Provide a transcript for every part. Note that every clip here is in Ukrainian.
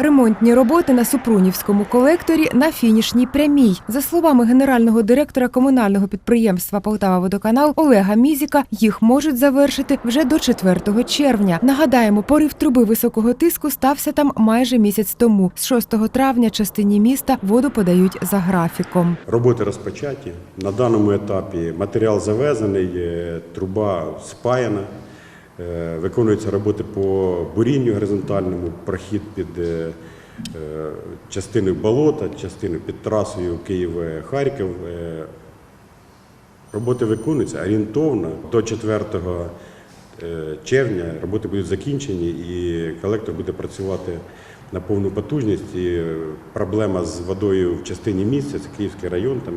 Ремонтні роботи на Супрунівському колекторі на фінішній прямій. За словами генерального директора комунального підприємства Полтава Водоканал Олега Мізіка, їх можуть завершити вже до 4 червня. Нагадаємо, порив труби високого тиску стався там майже місяць тому. З 6 травня частині міста воду подають за графіком. Роботи розпочаті. На даному етапі матеріал завезений, е, труба спаяна. Е, Виконуються роботи по бурінню горизонтальному, прохід під е, е, частиною болота, частиною під трасою Київ-Харків. Роботи виконуються орієнтовно до 4 е, червня роботи будуть закінчені і колектор буде працювати на повну потужність. І е, проблема з водою в частині місця, це Київський район, там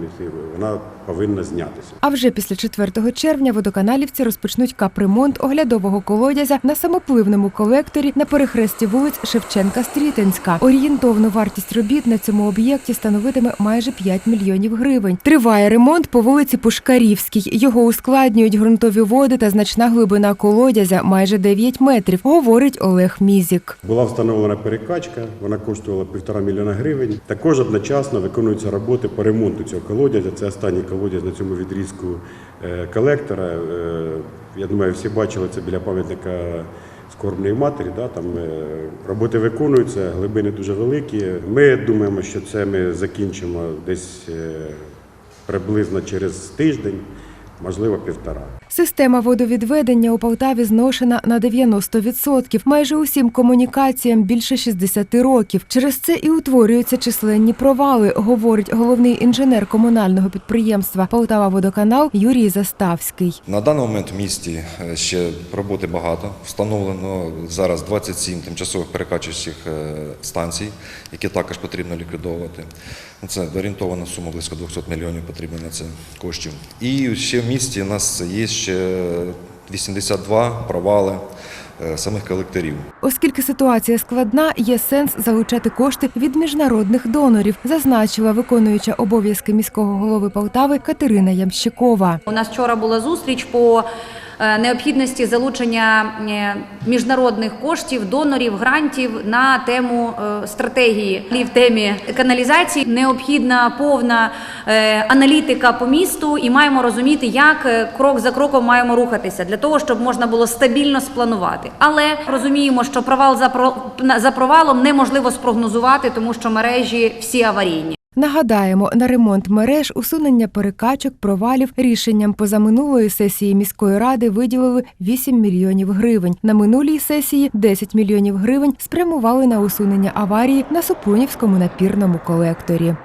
вона повинна знятися. А вже після 4 червня водоканалівці розпочнуть капремонт оглядового колодязя на самопливному колекторі на перехресті вулиць Шевченка-Стрітинська. Орієнтовну вартість робіт на цьому об'єкті становитиме майже 5 мільйонів гривень. Триває ремонт по вулиці Пушкарівській. Його ускладнюють ґрунтові води та значна глибина колодязя майже 9 метрів, говорить Олег Мізік. Була встановлена перекачка, вона коштувала півтора мільйона гривень. Також одночасно виконуються роботи по ремонту цього колодязя. Це останній колодязь на цьому відрізку е, колектора. Е, Я думаю, всі бачили це біля пам'ятника скорбної матері. Там е, роботи виконуються, глибини дуже великі. Ми думаємо, що це ми закінчимо десь приблизно через тиждень, можливо, півтора. Система водовідведення у Полтаві зношена на 90%. Майже усім комунікаціям більше 60 років. Через це і утворюються численні провали, говорить головний інженер комунального підприємства Полтава Водоканал Юрій Заставський. На даний момент в місті е, ще роботи багато. Встановлено зараз 27 тимчасових перекачуючих е, станцій, які також потрібно ліквідовувати. Це орієнтована сума близько 200 мільйонів потрібно на це коштів. І ще в місті у нас є ще 82 провали е, самих колекторів. Оскільки ситуація складна, є сенс залучати кошти від міжнародних донорів, зазначила виконуюча обов'язки міського голови Полтави Катерина Ямщикова. У нас вчора була зустріч по необхідності залучення е, міжнародних коштів, донорів, грантів на тему е, стратегії. І в темі каналізації необхідна повна е, аналітика по місту, і маємо розуміти, як е, крок за кроком маємо рухатися для того, щоб можна було стабільно спланувати. Але розуміємо, що провал за про- за провалом неможливо спрогнозувати, тому що мережі всі аварійні. Нагадаємо, на ремонт мереж, усунення перекачок, провалів рішенням позаминулої сесії міської ради виділили 8 мільйонів гривень. На минулій сесії 10 мільйонів гривень спрямували на усунення аварії на Супрунівському напірному колекторі.